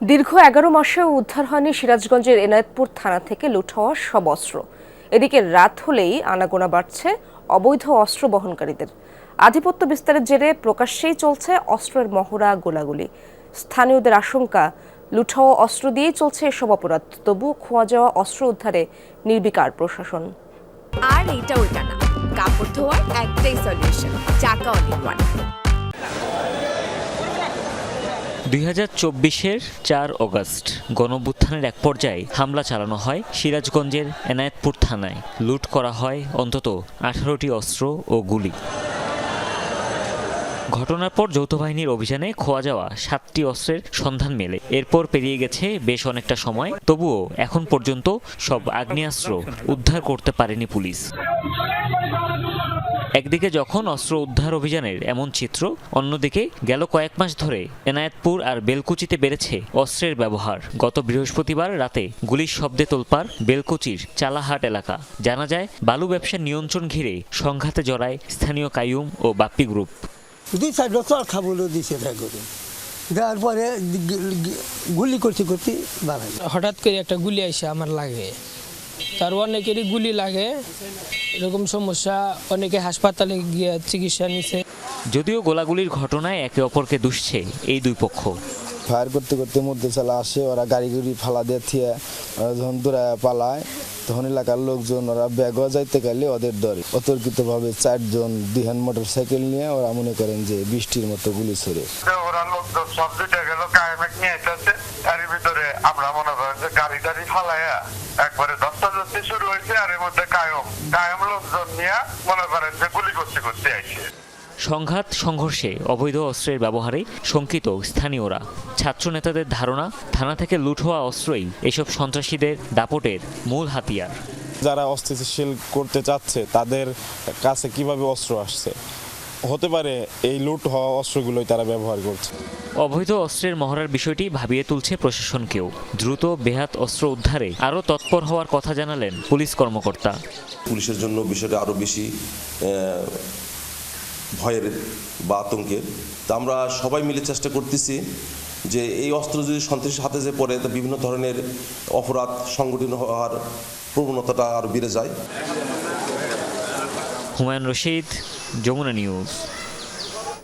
দীর্ঘ এগারো মাসেও উদ্ধার হয়নি সিরাজগঞ্জের এনায়েতপুর থানা থেকে লুট হওয়া সব অস্ত্র। এদিকে রাত হলেই আনাগোনা বাড়ছে অবৈধ অস্ত্র বহনকারীদের। আধিপত্য বিস্তারের জেরে প্রকাশ্যেই চলছে অস্ত্রের মহড়া গোলাগুলি। স্থানীয়দের আশঙ্কা, লুট হওয়া অস্ত্র দিয়েই চলছে এসব অপরাধ তবু খোয়া যাওয়া অস্ত্র উদ্ধারে নির্বিকার প্রশাসন। আর এইটা ওইটা না, কাপড় ধোয়ার একটাই সলিউশন চাকা ওয়ান দুই হাজার চব্বিশের চার অগস্ট গণভ্যুত্থানের এক পর্যায়ে হামলা চালানো হয় সিরাজগঞ্জের এনায়েতপুর থানায়। লুট করা হয় অন্তত আঠারোটি অস্ত্র ও গুলি। ঘটনার পর যৌথ বাহিনীর অভিযানে খোয়া যাওয়া সাতটি অস্ত্রের সন্ধান মেলে। এরপর পেরিয়ে গেছে বেশ অনেকটা সময়। তবুও এখন পর্যন্ত সব আগ্নেয়াস্ত্র উদ্ধার করতে পারেনি পুলিশ। একদিকে যখন অস্ত্র উদ্ধার অভিযানের এমন চিত্র অন্যদিকে গেল কয়েক মাস ধরে এনায়েতপুর আর বেলকুচিতে বেড়েছে অস্ত্রের ব্যবহার। গত বৃহস্পতিবার রাতে গুলির শব্দে তোলপার বেলকুচির চালাহাট এলাকা। জানা যায় বালু ব্যবসার নিয়ন্ত্রণ ঘিরে সংঘাতে জড়ায় স্থানীয় কায়ুম ও বাপ্পি গ্রুপ। দুই সাইড চল খাবলো দিছে দেওয়ার পরে গুলি করতে করতে বাড়াই হঠাৎ করে একটা গুলি আইসা আমার লাগে। তার অনেকেরই গুলি লাগে এরকম সমস্যা অনেকে হাসপাতালে গিয়ে চিকিৎসা নিছে। যদিও গোলাগুলির ঘটনায় একে অপরকে দুষছে এই দুই পক্ষ। ফায়ার করতে করতে মধ্যে চালা আসে ওরা গাড়ি গুড়ি ফালা দিয়ে থিয়ে ওরা যখন দূরায় পালায় তখন এলাকার লোকজন ওরা ব্যাগ যাইতে গেলে ওদের দরে অতর্কিতভাবে চারজন দুইহান মোটর সাইকেল নিয়ে ওরা মনে করেন যে বৃষ্টির মতো গুলি ছেড়ে। ওরা লোকজন সব দুইটা গেল কায়েমেক নিয়ে এসেছে এর ভিতরে আমরা মনে করেন যে গাড়ি টাড়ি ফালাইয়া একবারে দশটি শুরু হয়েছে আর এর মধ্যে কায়ম। কায়ম লোকজন নিয়ে মনে করেন যে গুলি করতে করতে আইছে সংঘাত সংঘর্ষে অবৈধ অস্ত্রের ব্যবহারে শঙ্কিত স্থানীয়রা। ছাত্র নেতাদের ধারণা থানা থেকে লুট হওয়া অস্ত্রই এসব সন্ত্রাসীদের দাপটের মূল হাতিয়ার। যারা অস্থিতিশীল করতে চাচ্ছে তাদের কাছে কীভাবে অস্ত্র আসছে? হতে পারে এই লুট হওয়া অস্ত্রগুলোই তারা ব্যবহার করছে। অবৈধ অস্ত্রের মহড়ার বিষয়টি ভাবিয়ে তুলছে প্রশাসনকেও। দ্রুত বেহাত অস্ত্র উদ্ধারে আরও তৎপর হওয়ার কথা জানালেন পুলিশ কর্মকর্তা। পুলিশের জন্য বিষয়টা আরও বেশি ভয়ের বা আতঙ্কের। তা আমরা সবাই মিলে চেষ্টা করতেছি যে এই অস্ত্র যদি সন্ত্রাসীর হাতে যে পড়ে তা বিভিন্ন ধরনের অপরাধ সংগঠিত হওয়ার প্রবণতাটা আরও বেড়ে যায়। হুমায়ুন রশিদ যমুনা নিউজ